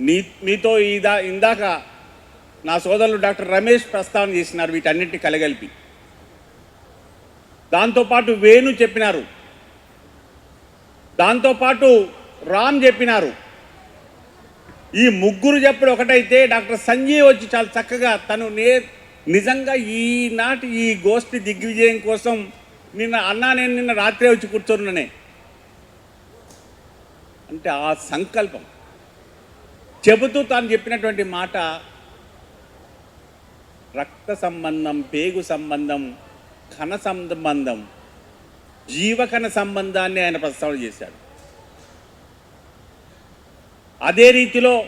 మీ మీతో ఇదా ఇందాక నా సోదరులు డాక్టర్ రమేష్ ప్రస్తావన చేసినారు వీటన్నిటిని కలగలిపి. దాంతోపాటు వేణు చెప్పినారు. దాంతోపాటు రామ్ చెప్పినారు. ఈ ముగ్గురు చెప్పుడు ఒకటైతే డాక్టర్ సంజయ్ వచ్చి చాలా చక్కగా తను నే నిజంగా ఈనాటి ఈ గోష్ఠి దిగ్విజయం కోసం నిన్న అన్నా నేను నిన్న రాత్రే వచ్చి కూర్చోనున్నానే. అంటే ఆ సంకల్పం. చెబుతూ తాను చెప్పినటువంటి మాట రక్త సంబంధం పేగు సంబంధం కణ సంబంధం జీవకణ సంబంధాన్ని ఆయన ప్రస్తావన చేశాడు. అదే రీతిలో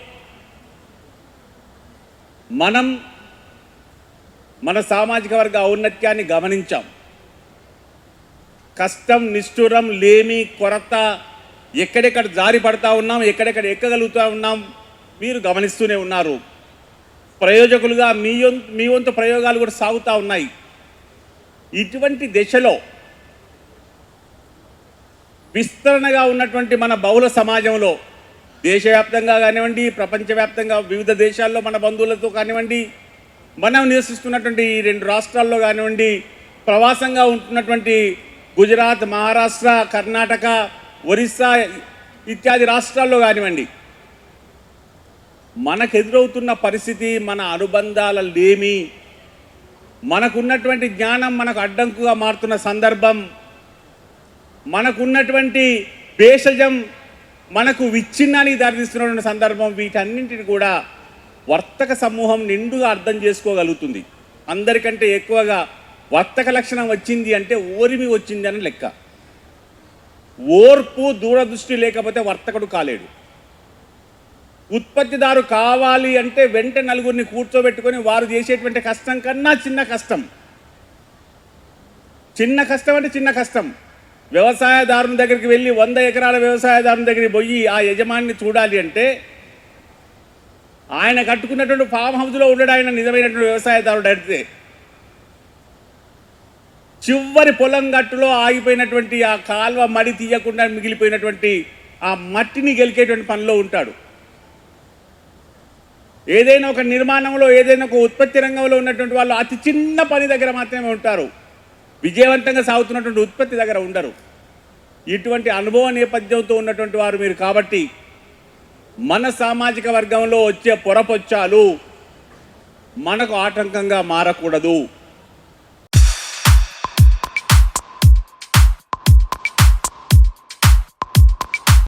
మనం మన సామాజిక వర్గ ఔన్నత్యాన్ని గమనించాం. కష్టం నిష్ఠురం లేమి కొరత ఎక్కడెక్కడ జారి పడతా ఉన్నాం ఎక్కడెక్కడ ఎక్కగలుగుతా ఉన్నాం మీరు గమనిస్తూనే ఉన్నారు. ప్రయోజకులుగా మీ మీ వంతు ప్రయోగాలు కూడా సాగుతూ ఉన్నాయి. ఇటువంటి దశలో విస్తరణగా ఉన్నటువంటి మన బహుళ సమాజంలో దేశవ్యాప్తంగా కానివ్వండి ప్రపంచవ్యాప్తంగా వివిధ దేశాల్లో మన బంధువులతో కానివ్వండి మనం నివసిస్తున్నటువంటి ఈ రెండు రాష్ట్రాల్లో కానివ్వండి ప్రవాసంగా ఉంటున్నటువంటి గుజరాత్ మహారాష్ట్ర కర్ణాటక ఒరిస్సా ఇత్యాది రాష్ట్రాల్లో కానివ్వండి మనకు ఎదురవుతున్న పరిస్థితి మన అనుబంధాల లేమి మనకున్నటువంటి జ్ఞానం మనకు అడ్డంకుగా మారుతున్న సందర్భం మనకున్నటువంటి భేషజం మనకు విచ్ఛిన్నానికి దారితీస్తున్నటువంటి సందర్భం వీటన్నింటిని కూడా వర్తక సమూహం నిండుగా అర్థం చేసుకోగలుగుతుంది. అందరికంటే ఎక్కువగా వర్తక లక్షణం వచ్చింది అంటే ఓరిమి వచ్చింది అని లెక్క. ఓర్పు దూరదృష్టి లేకపోతే వర్తకుడు కాలేడు. ఉత్పత్తిదారు కావాలి అంటే వెంట నలుగురిని కూర్చోబెట్టుకొని వారు చేసేటువంటి కష్టం కన్నా చిన్న కష్టం. చిన్న కష్టం అంటే చిన్న కష్టం. వ్యవసాయదారుని దగ్గరికి వెళ్ళి వంద ఎకరాల వ్యవసాయదారుని దగ్గరికి పోయి ఆ యజమానిని చూడాలి అంటే ఆయన కట్టుకున్నటువంటి ఫామ్ హౌస్లో ఉండడు ఆయన నిజమైనటువంటి వ్యవసాయదారుడు అయితే. చివరి పొలం గట్టులో ఆగిపోయినటువంటి ఆ కాల్వ మడి తీయకుండా మిగిలిపోయినటువంటి ఆ మట్టిని గెలికేటువంటి పనిలో ఉంటాడు. ఏదైనా ఒక నిర్మాణంలో ఏదైనా ఒక ఉత్పత్తి రంగంలో ఉన్నటువంటి వాళ్ళు అతి చిన్న పని దగ్గర మాత్రమే ఉంటారు. విజయవంతంగా సాగుతున్నటువంటి ఉత్పత్తి దగ్గర ఉండరు. ఇటువంటి అనుభవ నేపథ్యంతో ఉన్నటువంటి వారు మీరు కాబట్టి మన సామాజిక వర్గంలో వచ్చే పొరపొచ్చాలు మనకు ఆటంకంగా మారకూడదు.